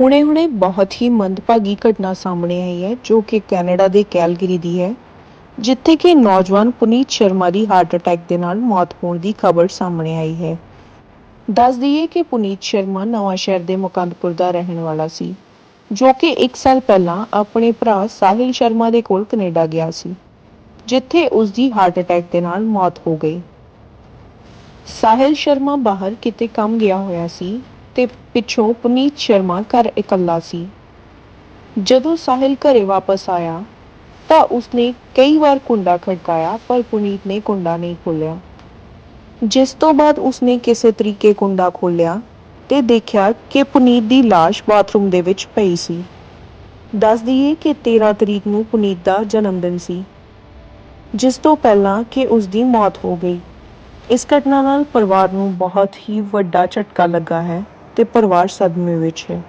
ਹੁਣੇ-ਹੁਣੇ ਬਹੁਤ ਹੀ ਮੰਦਭਾਗੀ ਘਟਨਾ ਸਾਹਮਣੇ ਆਈ ਹੈ, ਜੋ ਕਿ ਕੈਨੇਡਾ ਦੇ ਕੈਲਗਰੀ ਦੀ ਹੈ, ਜਿੱਥੇ ਕਿ ਨੌਜਵਾਨ ਪੁਨੀਤ ਸ਼ਰਮਾ ਦੀ ਹਾਰਟ ਅਟੈਕ ਦੇ ਨਾਲ ਮੌਤ ਹੋਣ ਦੀ ਖਬਰ ਸਾਹਮਣੇ ਆਈ ਹੈ। ਦੱਸ ਦਈਏ ਕਿ ਪੁਨੀਤ ਸ਼ਰਮਾ ਨਵਾਂ ਸ਼ਹਿਰ ਦੇ ਮੁਕੰਦਪੁਰ ਦਾ ਰਹਿਣ ਵਾਲਾ ਸੀ, ਜੋ ਕਿ 1 ਸਾਲ ਪਹਿਲਾਂ ਆਪਣੇ ਭਰਾ ਸਾਹਿਲ ਸ਼ਰਮਾ ਦੇ ਕੋਲ ਕੈਨੇਡਾ ਗਿਆ ਸੀ, ਜਿੱਥੇ ਉਸ ਦੀ ਹਾਰਟ ਅਟੈਕ ਦੇ ਨਾਲ ਮੌਤ ਹੋ ਗਈ। ਸਾਹਿਲ ਸ਼ਰਮਾ ਬਾਹਰ ਕਿਤੇ ਕੰਮ ਗਿਆ ਹੋਇਆ ਸੀ ਤੇ ਪਿੱਛੋਂ ਪੁਨੀਤ ਸ਼ਰਮਾ ਘਰ ਇਕੱਲਾ ਸੀ। ਜਦੋਂ ਸਾਹਿਲ ਘਰੇ ਵਾਪਸ ਆਇਆ, ਤਾਂ ਉਸਨੇ ਕਈ ਵਾਰ ਕੁੰਡਾ ਖੜਕਾਇਆ, ਪਰ ਪੁਨੀਤ ਨੇ ਕੁੰਡਾ ਨਹੀਂ ਖੋਲ੍ਹਿਆ। ਜਿਸ ਤੋਂ ਬਾਅਦ ਉਸਨੇ ਕਿਸੇ ਤਰੀਕੇ ਕੁੰਡਾ ਖੋਲ੍ਹਿਆ ਤੇ ਦੇਖਿਆ ਕਿ ਪੁਨੀਤ ਦੀ ਲਾਸ਼ ਬਾਥਰੂਮ ਦੇ ਵਿੱਚ ਪਈ ਸੀ। ਦੱਸ ਦਈਏ ਕਿ 13 ਤਰੀਕ ਨੂੰ ਪੁਨੀਤ ਦਾ ਜਨਮ ਦਿਨ ਸੀ, ਜਿਸ ਤੋਂ ਪਹਿਲਾਂ ਕਿ ਉਸ ਦੀ ਮੌਤ ਹੋ ਗਈ। ਇਸ ਘਟਨਾ ਨਾਲ ਪਰਿਵਾਰ ਨੂੰ ਬਹੁਤ ਹੀ ਵੱਡਾ ਝਟਕਾ ਲੱਗਾ ਹੈ। ਤੇ ਪਰਿਵਾਰ ਸਦਮੇ ਵਿੱਚ ਹੈ